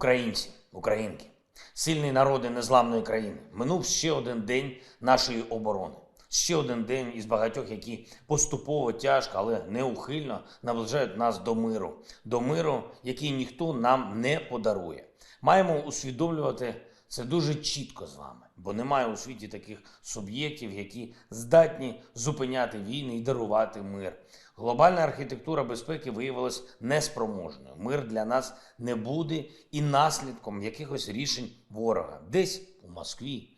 Українці, українки, сильні народи незламної країни. Минув ще один день нашої оборони. Ще один день із багатьох, які поступово тяжко, але неухильно наближають нас до миру, до миру, який ніхто нам не подарує. Маємо усвідомлювати це дуже чітко з вами, бо немає у світі таких суб'єктів, які здатні зупиняти війни і дарувати мир. Глобальна архітектура безпеки виявилась неспроможною. Мир для нас не буде і наслідком якихось рішень ворога, десь у Москві.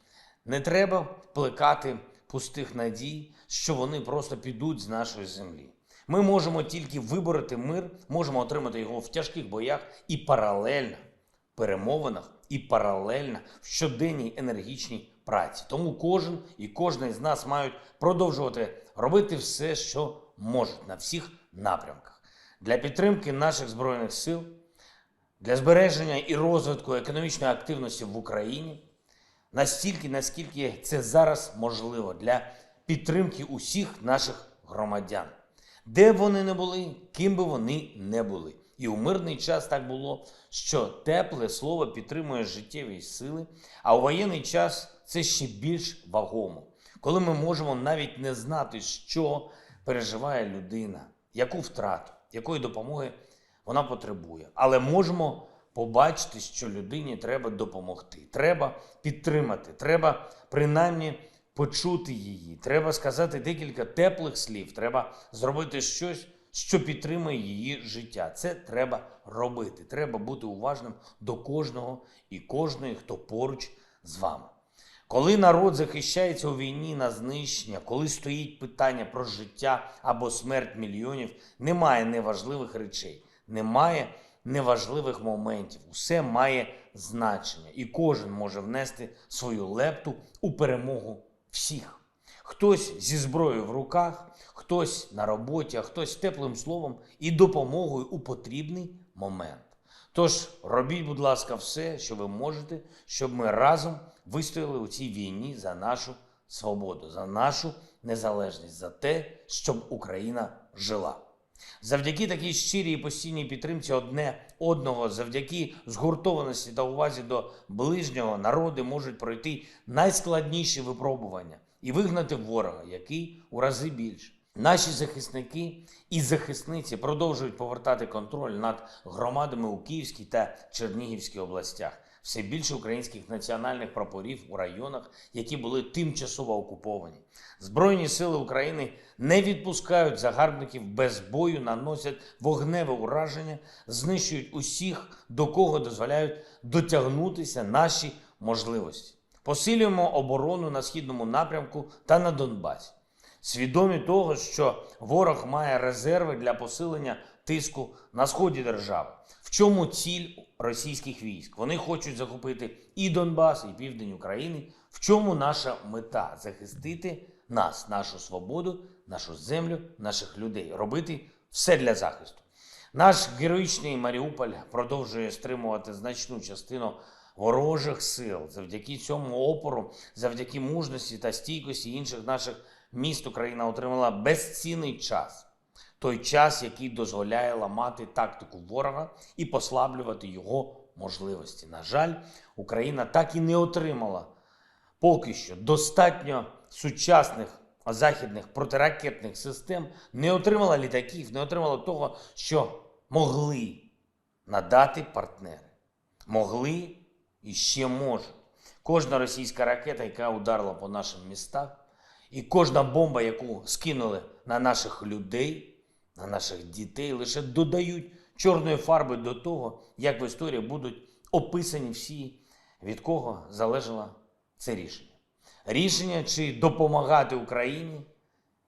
Не треба плекати пустих надій, що вони просто підуть з нашої землі. Ми можемо тільки вибороти мир, можемо отримати його в тяжких боях і паралельно перемовинах і паралельно в щоденній енергічній праці. Тому кожен і кожна із нас мають продовжувати робити все, що можуть на всіх напрямках для підтримки наших збройних сил, для збереження і розвитку економічної активності в Україні настільки, наскільки це зараз можливо для підтримки усіх наших громадян, де б вони не були, ким би вони не були. І у мирний час так було, що тепле слово підтримує життєві сили, а у воєнний час це ще більш вагомо, коли ми можемо навіть не знати, що переживає людина, яку втрату, якої допомоги вона потребує. Але можемо побачити, що людині треба допомогти, треба підтримати, треба принаймні почути її, треба сказати декілька теплих слів, треба зробити щось, що підтримує її життя. Це треба робити. Треба бути уважним до кожного і кожної, хто поруч з вами. Коли народ захищається у війні на знищення, коли стоїть питання про життя або смерть мільйонів, немає неважливих речей, немає неважливих моментів. Усе має значення, і кожен може внести свою лепту у перемогу всіх. Хтось зі зброєю в руках, хтось на роботі, а хтось теплим словом і допомогою у потрібний момент. Тож робіть, будь ласка, все, що ви можете, щоб ми разом вистояли у цій війні за нашу свободу, за нашу незалежність, за те, щоб Україна жила. Завдяки такій щирій і постійній підтримці одне одного, завдяки згуртованості та увазі до ближнього, народи можуть пройти найскладніші випробування і вигнати ворога, який у рази більше. Наші захисники і захисниці продовжують повертати контроль над громадами у Київській та Чернігівській областях. Все більше українських національних прапорів у районах, які були тимчасово окуповані. Збройні сили України не відпускають загарбників без бою, наносять вогневе ураження, знищують усіх, до кого дозволяють дотягнутися наші можливості. Посилюємо оборону на східному напрямку та на Донбасі. Свідомі того, що ворог має резерви для посилення тиску на сході держави. В чому ціль російських військ? Вони хочуть захопити і Донбас, і південь України. В чому наша мета захистити нас, нашу свободу, нашу землю, наших людей, робити все для захисту. Наш героїчний Маріуполь продовжує стримувати значну частину ворожих сил. Завдяки цьому опору, завдяки мужності та стійкості інших наших міст Україна отримала безцінний час. Той час, який дозволяє ламати тактику ворога і послаблювати його можливості. На жаль, Україна так і не отримала поки що достатньо сучасних західних протиракетних систем, не отримала літаків, не отримала того, що могли надати партнери. Могли і ще можуть. Кожна російська ракета, яка ударила по нашим містах, і кожна бомба, яку скинули на наших людей, на наших дітей, лише додають чорної фарби до того, як в історії будуть описані всі, від кого залежало це рішення. Рішення, чи допомагати Україні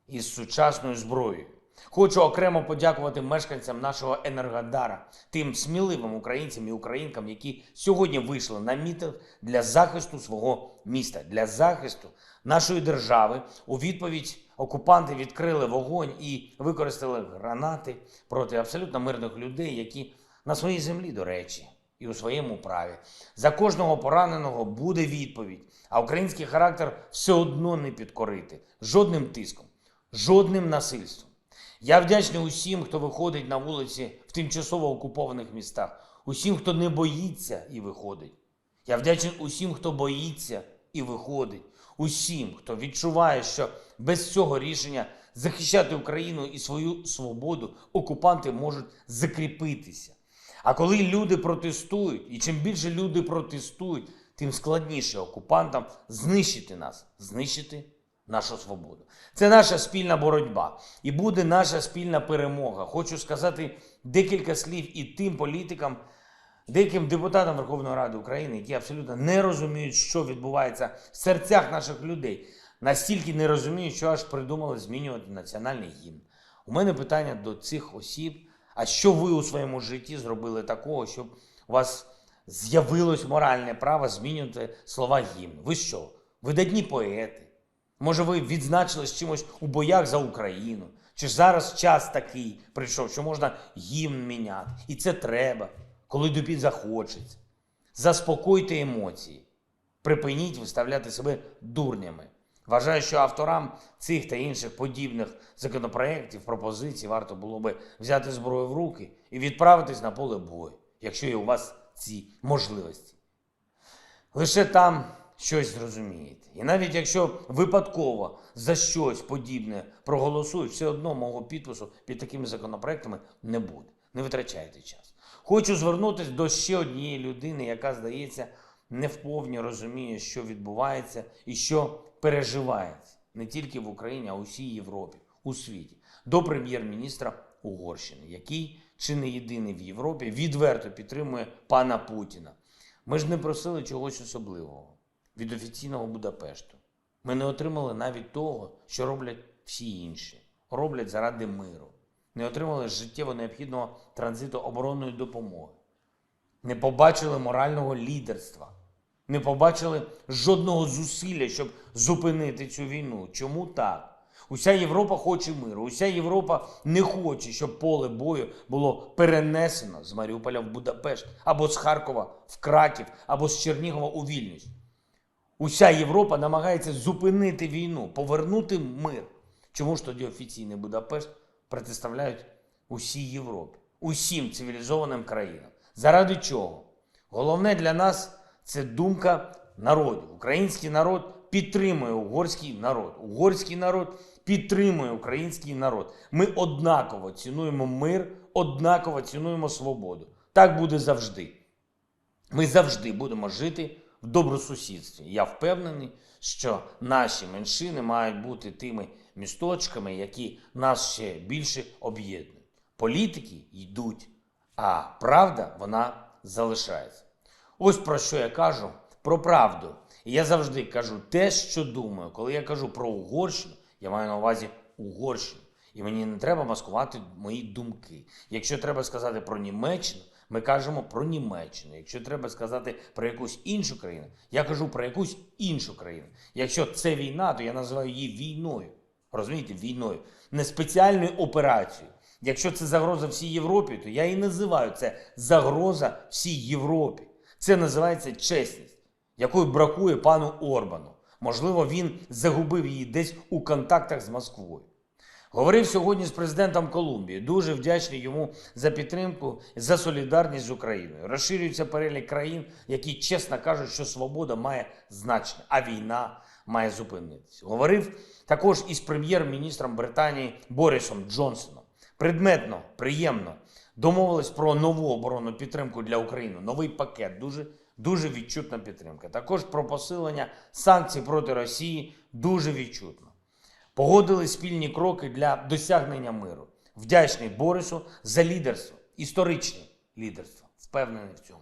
із сучасною зброєю. Хочу окремо подякувати мешканцям нашого Енергодара, тим сміливим українцям і українкам, які сьогодні вийшли на мітинг для захисту свого міста, для захисту нашої держави. У відповідь окупанти відкрили вогонь і використали гранати проти абсолютно мирних людей, які на своїй землі, до речі, і у своєму праві. За кожного пораненого буде відповідь, а український характер все одно не підкорити жодним тиском, жодним насильством. Я вдячний усім, хто виходить на вулиці в тимчасово окупованих містах. усім, хто не боїться і виходить. Я вдячний усім, хто боїться і виходить, усім, хто відчуває, що без цього рішення захищати Україну і свою свободу окупанти можуть закріпитися. А коли люди протестують, і чим більше люди протестують, тим складніше окупантам знищити нас, знищити нашу свободу. Це наша спільна боротьба і буде наша спільна перемога. Хочу сказати декілька слів і тим політикам, деяким депутатам Верховної Ради України, які абсолютно не розуміють, що відбувається в серцях наших людей. Настільки не розуміють, що аж придумали змінювати національний гімн. У мене питання до цих осіб: а що ви у своєму житті зробили такого, щоб у вас з'явилось моральне право змінювати слова гімн? Ви що? Видатні поети? Може, ви відзначились чимось у боях за Україну? Чи ж зараз час такий прийшов, що можна гімн міняти? І це треба, коли тобі захочеться. Заспокойте емоції, припиніть виставляти себе дурнями. Вважаю, що авторам цих та інших подібних законопроєктів, пропозицій варто було би взяти зброю в руки і відправитись на поле бою, якщо є у вас ці можливості. Лише там щось зрозумієте. І навіть якщо випадково за щось подібне проголосують, все одно мого підпису під такими законопроектами не буде. Не витрачайте час. Хочу звернутися до ще однієї людини, яка, здається, не вповні розуміє, що відбувається і що переживається не тільки в Україні, а у всій Європі, у світі, до прем'єр-міністра Угорщини, який чи не єдиний в Європі відверто підтримує пана Путіна. Ми ж не просили чогось особливого від офіційного Будапешту. Ми не отримали навіть того, що роблять всі інші. Роблять заради миру. Не отримали життєво необхідного транзиту оборонної допомоги. Не побачили морального лідерства. Не побачили жодного зусилля, щоб зупинити цю війну. Чому так? Уся Європа хоче миру. Уся Європа не хоче, щоб поле бою було перенесено з Маріуполя в Будапешт, або з Харкова в Краків, або з Чернігова у Вільнюс. Уся Європа намагається зупинити війну, повернути мир. Чому ж тоді офіційний Будапешт протиставляють усій Європі, усім цивілізованим країнам? Заради чого? Головне для нас це думка народів. Український народ підтримує угорський народ. Угорський народ підтримує український народ. Ми однаково цінуємо мир, однаково цінуємо свободу. Так буде завжди. Ми завжди будемо жити в добросусідстві. Я впевнений, що наші меншини мають бути тими місточками, які нас ще більше об'єднують. Політики йдуть, а правда вона залишається. Ось про що я кажу про правду. Я завжди кажу те, що думаю. Коли я кажу про Угорщину, я маю на увазі Угорщину. І мені не треба маскувати мої думки. Якщо треба сказати про Німеччину, ми кажемо про Німеччину. Якщо треба сказати про якусь іншу країну, я кажу про якусь іншу країну. Якщо це війна, то я називаю її війною. Розумієте, війною, не спеціальною операцією. Якщо це загроза всій Європі, то я і називаю це загроза всій Європі. Це називається чесність, якої бракує пану Орбану. Можливо, він загубив її десь у контактах з Москвою. Говорив сьогодні з президентом Колумбії. Дуже вдячний йому за підтримку, за солідарність з Україною. Розширюється перелік країн, які чесно кажуть, що свобода має значення, а війна має зупинитися. Говорив також із прем'єр-міністром Британії Борисом Джонсоном. Предметно, приємно домовились про нову оборонну підтримку для України. Новий пакет, дуже дуже відчутна підтримка. Також про посилення санкцій проти Росії дуже відчутно. Погодили спільні кроки для досягнення миру. Вдячний Борису за лідерство, історичне лідерство. Впевнений в цьому.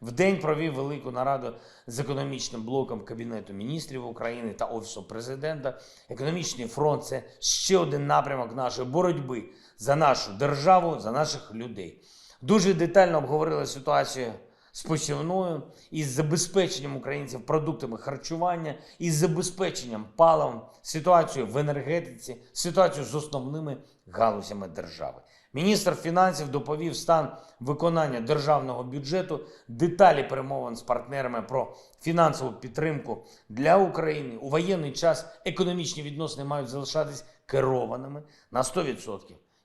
Вдень провів велику нараду з економічним блоком Кабінету міністрів України та Офісу президента. Економічний фронт це ще один напрямок нашої боротьби за нашу державу, за наших людей. Дуже детально обговорили ситуацію з посівною із забезпеченням українців продуктами харчування, із забезпеченням паливом, ситуацію в енергетиці, ситуацію з основними галузями держави. Міністр фінансів доповів стан виконання державного бюджету, деталі перемовин з партнерами про фінансову підтримку для України. У воєнний час економічні відносини мають залишатись керованими на 100%.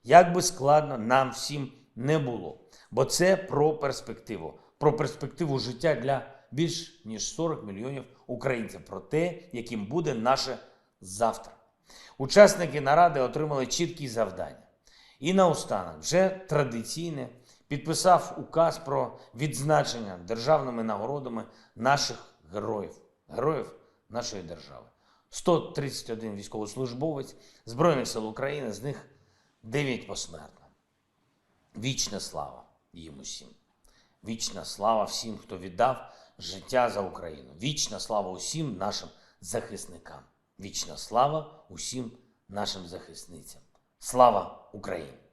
Як би складно нам всім не було. Бо це про перспективу, про перспективу життя для більш ніж 40 мільйонів українців, про те, яким буде наше завтра. Учасники наради отримали чіткі завдання. І наостанок, вже традиційне, підписав указ про відзначення державними нагородами наших героїв, героїв нашої держави. 131 військовослужбовець Збройних сил України, з них 9 посмертно. Вічна слава їм усім. Вічна слава всім, хто віддав життя за Україну. Вічна слава усім нашим захисникам. Вічна слава усім нашим захисницям. Слава Україні!